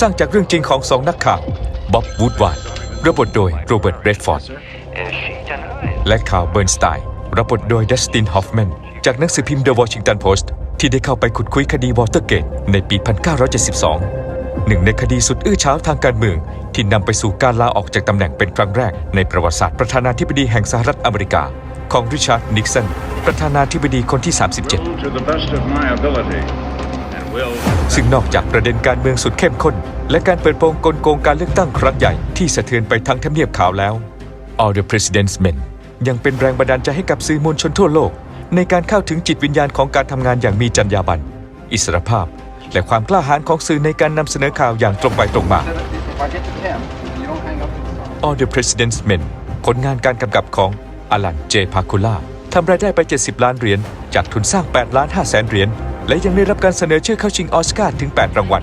สร้างจากเรื่องจริงของสองนักข่าวบ๊อบวูดวาร์ดรับบทโดยโรเบิร์ตเรดฟอร์ดและข่าวเบิร์นสไตน์รับบทโดยดัสตินฮอฟแมนจากหนังสือพิมพ์ The Washington Post ที่ได้เข้าไปขุดคุยคดีวอเตอร์เกตในปี 1972 หนึ่งในคดีสุดอื้อฉาวทางการเมือง ที่นำไปสู่การลาออกจากตำแหน่งเป็นครั้งแรก ในประวัติศาสตร์ประธานาธิบดีแห่งสหรัฐอเมริกา ของริชาร์ดนิกสันประธานาธิบดีคนที่ 37 ซึ่งนอกจากประเด็นการเมืองสุดเข้มข้น และการเปิดโปงกลโกงการเลือกตั้งครั้งใหญ่ที่สะเทือนไปทั้งทำเนียบขาวแล้ว All the President's Men ยังเป็นแรงบันดาลใจให้กับสื่อมวลชนทั่วโลก ในการเข้าถึงจิตวิญญาณของการทำงานอย่างมีจรรยาบรรณอิสรภาพ และความกล้าหาญของสื่อในการนำเสนอข่าวอย่างตรงไปตรงมา All the President's Men ผลงานการกำกับของอลันเจพาคูล่าทำรายได้ไป 70 ล้านเหรียญจากทุนสร้าง 8 ล้าน5แสนเหรียญ และยังได้รับการเสนอชื่อเข้าชิงออสการ์ถึง 8 รางวัล